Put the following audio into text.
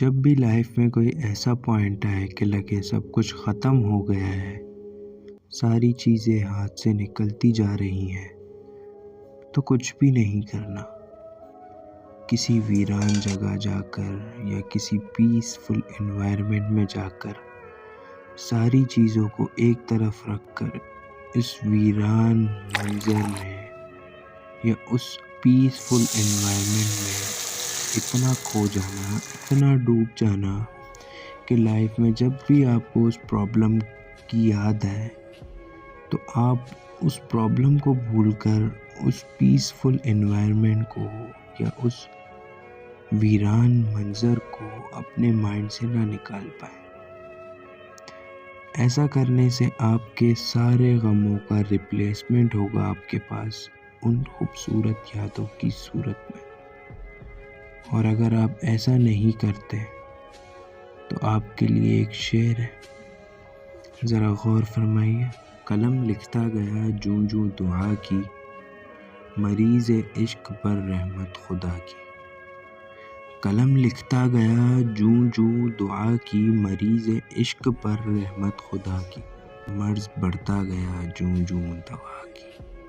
जब भी लाइफ में कोई ऐसा पॉइंट आए कि लगे सब कुछ ख़त्म हो गया है, सारी चीज़ें हाथ से निकलती जा रही हैं तो कुछ भी नहीं करना। किसी वीरान जगह जाकर या किसी पीसफुल इन्वायरमेंट में जाकर सारी चीज़ों को एक तरफ़ रखकर इस वीरान मंज़र में या उस पीसफुल इन्वायरमेंट में इतना खो जाना, इतना डूब जाना कि लाइफ में जब भी आपको उस प्रॉब्लम की याद आए तो आप उस प्रॉब्लम को भूलकर उस पीसफुल एनवायरनमेंट को या उस वीरान मंज़र को अपने माइंड से ना निकाल पाए। ऐसा करने से आपके सारे गमों का रिप्लेसमेंट होगा आपके पास उन खूबसूरत यादों की सूरत में। और अगर आप ऐसा नहीं करते तो आपके लिए एक शेर है। ज़रा गौर फरमाइए। कलम लिखता गया जूं जूं दुआ की, मरीज़ इश्क पर रहमत खुदा की। कलम लिखता गया जूं जूं दुआ की, मरीज़ इश्क पर रहमत खुदा की। मर्ज़ बढ़ता गया जूं जूं दवा की।